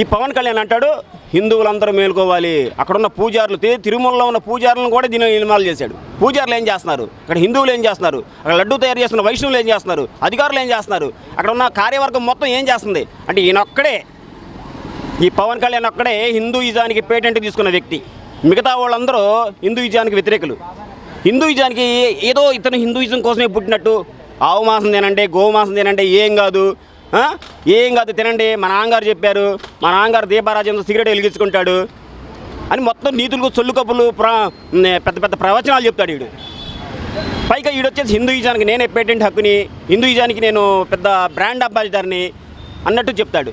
ఈ పవన్ కళ్యాణ్ అంటాడు హిందువులందరూ మేలుకోవాలి. అక్కడ ఉన్న పూజారులు తిరుమలలో ఉన్న పూజారులను కూడా దీని నిర్మాణాలు చేశాడు. పూజారులు ఏం చేస్తున్నారు? అక్కడ హిందువులు ఏం చేస్తున్నారు? అక్కడ లడ్డు తయారు చేస్తున్న వైష్ణవులు ఏం చేస్తున్నారు? అధికారులు ఏం చేస్తున్నారు? అక్కడ ఉన్న కార్యవర్గం మొత్తం ఏం చేస్తుంది? అంటే ఈయనొక్కడే ఈ పవన్ కళ్యాణ్ ఒక్కడే హిందూయిజానికి పేటెంట్ తీసుకున్న వ్యక్తి. మిగతా వాళ్ళందరూ హిందూయిజానికి వ్యతిరేకులు. హిందూయిజానికి ఏదో ఇతను హిందూయిజం కోసమే పుట్టినట్టు. ఆవు మాసం తినండి గోవు మాంసం తినండి ఏం కాదు. ఏం కాదు తినండి. మా నాన్నగారు చెప్పారు. మా నాన్నగారు దీపారాజ్యంతో సిగరెట్ వెలిగించుకుంటాడు అని మొత్తం నీతులు సొల్లు కప్పులు ప్ర పెద్ద పెద్ద ప్రవచనాలు చెప్తాడు వీడు పైగా ఈడొచ్చేసి హిందూయిజానికి నేనే పేటెంట్ హక్కుని హిందూయిజానికి నేను పెద్ద బ్రాండ్ అంబాసిడర్ని అన్నట్టు చెప్తాడు.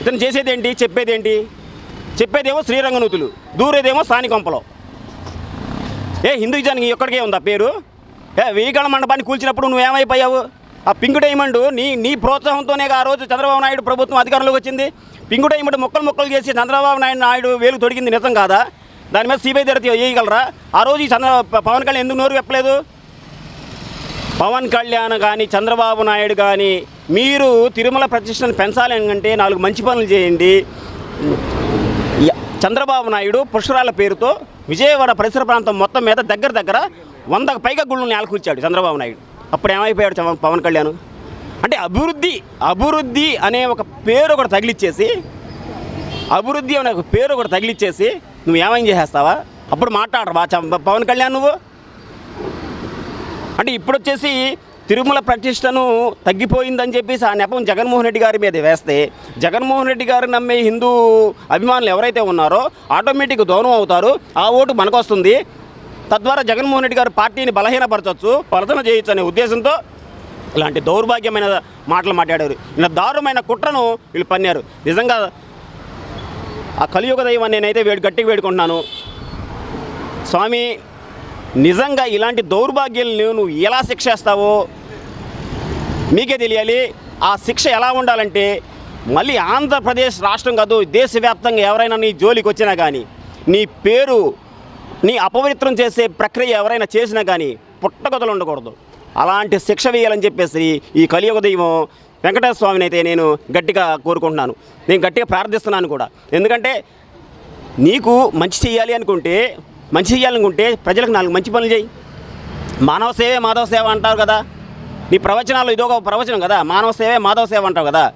ఇతను చేసేదేంటి చెప్పేదేంటి? చెప్పేదేమో ఏంటి చెప్పేదేమో శ్రీరంగనూతులు దూరేదేమో సానికొంపలో. ఏ హిందూయిజానికి ఎక్కడికే ఉందా పేరు? ఏ వెయ్యికళ మండపాన్ని కూల్చినప్పుడు నువ్వేమైపోయావు? ఆ పింక్ డైమండ్ నీ నీ ప్రోత్సాహంతోనే ఆ రోజు చంద్రబాబు నాయుడు ప్రభుత్వం అధికారంలోకి వచ్చింది. పింక్ డైమండ్ మొక్కలు మొక్కలు చేసి చంద్రబాబు నాయుడు నాయుడు వేలు తొడిగింది నిజం కాదా? దాని మీద సిబిఐ దర్యాప్తు వేయగలరా? ఆ రోజు ఈ చంద్ర పవన్ కళ్యాణ్ ఎందుకు నోరు చెప్పలేదు పవన్ కళ్యాణ్ కానీ చంద్రబాబు నాయుడు కానీ మీరు తిరుమల ప్రతిష్టను పెంచాలి అంటే నాలుగు మంచి పనులు చేయండి. చంద్రబాబు నాయుడు పుష్కరాల పేరుతో విజయవాడ పరిసర ప్రాంతం మొత్తం మీద దగ్గర దగ్గర వందకు పైగా గుళ్ళు నేలకూర్చాడు చంద్రబాబు నాయుడు. అప్పుడు ఏమైపోయాడు పవన్ కళ్యాణ్? అంటే అభివృద్ధి అభివృద్ధి అనే ఒక పేరు ఒకటి తగిలిచ్చేసి అభివృద్ధి అనే ఒక పేరు ఒకటి తగిలిచ్చేసి నువ్వు ఏమేం చేసేస్తావా? అప్పుడు మాట్లాడరు చ- పవన్ కళ్యాణ్ నువ్వు? అంటే ఇప్పుడు వచ్చేసి తిరుమల ప్రతిష్టను తగ్గిపోయిందని చెప్పేసి ఆ నెపం జగన్మోహన్ రెడ్డి గారి మీద వేస్తే జగన్మోహన్ రెడ్డి గారు నమ్మే హిందూ అభిమానులు ఎవరైతే ఉన్నారో ఆటోమేటిక్ దూరం అవుతారు. ఆ ఓటు మనకు వస్తుంది తద్వారా జగన్మోహన్ రెడ్డి గారు పార్టీని బలహీనపరచవచ్చు పలతన చేయొచ్చు అనే ఉద్దేశంతో ఇలాంటి దౌర్భాగ్యమైన మాటలు మాట్లాడారు. ఇలా దారుణమైన కుట్రను వీళ్ళు పన్నారు. నిజంగా ఆ కలియుగ దైవం నేనైతే వేడి గట్టిగా వేడుకుంటున్నాను. స్వామి నిజంగా ఇలాంటి దౌర్భాగ్యాలను నువ్వు ఎలా శిక్షేస్తావో మీకే తెలియాలి. ఆ శిక్ష ఎలా ఉండాలంటే మళ్ళీ ఆంధ్రప్రదేశ్ రాష్ట్రం కాదు దేశవ్యాప్తంగా ఎవరైనా నీ జోలికి వచ్చినా కానీ నీ పేరు నీ అపవిత్రం చేసే ప్రక్రియ ఎవరైనా చేసినా కానీ పుట్టగొదలు ఉండకూడదు. అలాంటి శిక్ష వేయాలని చెప్పేసి ఈ కలియుగ దైవం వెంకటేశ్వర స్వామిని అయితే నేను గట్టిగా కోరుకుంటున్నాను. నేను గట్టిగా ప్రార్థిస్తున్నాను కూడా. ఎందుకంటే నీకు మంచి చేయాలి అనుకుంటే మంచి చేయాలనుకుంటే ప్రజలకు నాలుగు మంచి పనులు చేయి మానవ సేవే మాధవ సేవ అంటారు కదా. నీ ప్రవచనాలు ఇదొక ప్రవచనం కదా. మానవ సేవే మాధవ సేవ అంటావు కదా.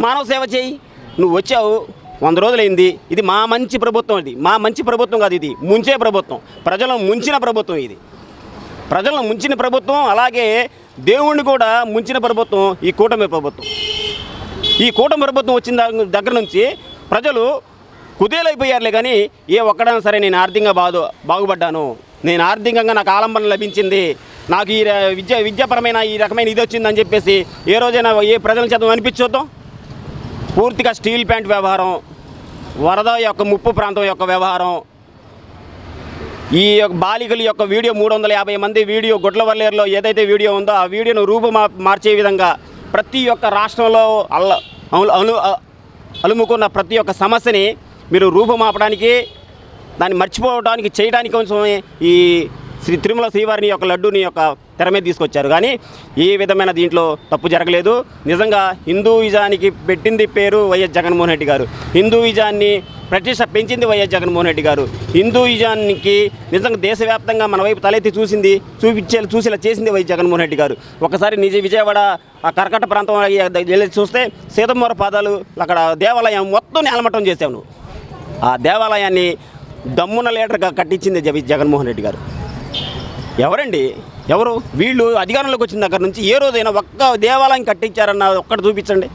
మానవ సేవ చేయి నువ్వు వచ్చావు వంద రోజులైంది. ఇది మా మంచి ప్రభుత్వం ఇది. మా మంచి ప్రభుత్వం కాదు ఇది. ముంచే ప్రభుత్వం. ప్రజలను ముంచిన ప్రభుత్వం ఇది. ప్రజలను ముంచిన ప్రభుత్వం అలాగే దేవుణ్ణి కూడా ముంచిన ప్రభుత్వం ఈ కూటమి ప్రభుత్వం. ఈ కూటమి ప్రభుత్వం వచ్చిన దగ్గర నుంచి ప్రజలు కుదేలైపోయారులే కానీ ఏ ఒక్కడైనా సరే నేను ఆర్థికంగా బాగు బాగుపడ్డాను. నేను ఆర్థికంగా నాకు ఆలంబన లభించింది. నాకు ఈ విద్య విద్యాపరమైన ఈ రకమైన ఇది వచ్చిందని చెప్పేసి ఏ రోజైనా ఏ ప్రజల చేత అనిపించొద్దాం? పూర్తిగా స్టీల్ ప్యాంట్ వ్యవహారం వరద యొక్క ముప్పు ప్రాంతం యొక్క వ్యవహారం ఈ యొక్క బాలికల యొక్క వీడియో మూడు వందల యాభై మంది వీడియో గుడ్లవల్లేరులో ఏదైతే వీడియో ఉందో ఆ వీడియోను రూపు మార్చే విధంగా ప్రతి ఒక్క రాష్ట్రంలో అల్ల అను అలు అలుముకున్న ప్రతి ఒక్క సమస్యని మీరు రూపుమాపడానికి దాన్ని మర్చిపోవడానికి చేయడానికి కొంచెం ఈ శ్రీ తిరుమల శ్రీవారిని యొక్క లడ్డూని యొక్క తెర మీద తీసుకొచ్చారు. కానీ ఏ విధమైన దీంట్లో తప్పు జరగలేదు. నిజంగా హిందూయిజానికి పెట్టింది పేరు వైఎస్ జగన్మోహన్ రెడ్డి గారు. హిందూయిజాన్ని ప్రతిష్ట పెంచింది వైఎస్ జగన్మోహన్ రెడ్డి గారు. హిందూయిజానికి నిజంగా దేశవ్యాప్తంగా మన వైపు తలెత్తి చూసింది చూపించే చూసేలా చేసింది వైఎస్ జగన్మోహన్ రెడ్డి గారు. ఒకసారి నిజ విజయవాడ ఆ కర్కట ప్రాంతం వెళ్ళి చూస్తే సీతమ్మోర పాదాలు అక్కడ దేవాలయం మొత్తం నేలమట్టం చేశాను ఆ దేవాలయాన్ని దమ్మున లీటర్గా కట్టించింది జగన్మోహన్ రెడ్డి గారు. ఎవరండి? ఎవరు? వీళ్ళు అధికారంలోకి వచ్చిన దగ్గర నుంచి ఏ రోజైనా ఒక్క దేవాలయం కట్టించారన్న ఒక్కటి చూపించండి.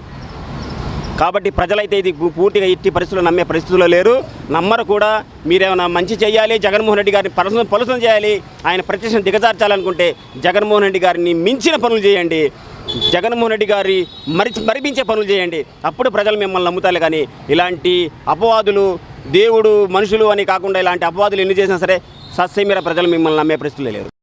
కాబట్టి ప్రజలైతే ఇది పూర్తిగా ఇట్టి పరిస్థితులు నమ్మే పరిస్థితుల్లో లేరు. నమ్మరు కూడా. మీరేమైనా మంచి చేయాలి జగన్మోహన్ రెడ్డి గారిని పరసన పలుసన చేయాలి ఆయన ప్రత్యక్షం దిగజార్చాలనుకుంటే జగన్మోహన్ రెడ్డి గారిని మించిన పనులు చేయండి. జగన్మోహన్ రెడ్డి గారి మరిచి మరిపించే పనులు చేయండి. అప్పుడు ప్రజలు మిమ్మల్ని నమ్ముతారు కానీ ఇలాంటి అపవాదులు దేవుడు మనుషులు అని కాకుండా ఇలాంటి అపవాదులు ఎన్ని చేసినా సరే సస్యమీర ప్రజలు మిమ్మల్ని నమ్మే పరిస్థితులు లేరు.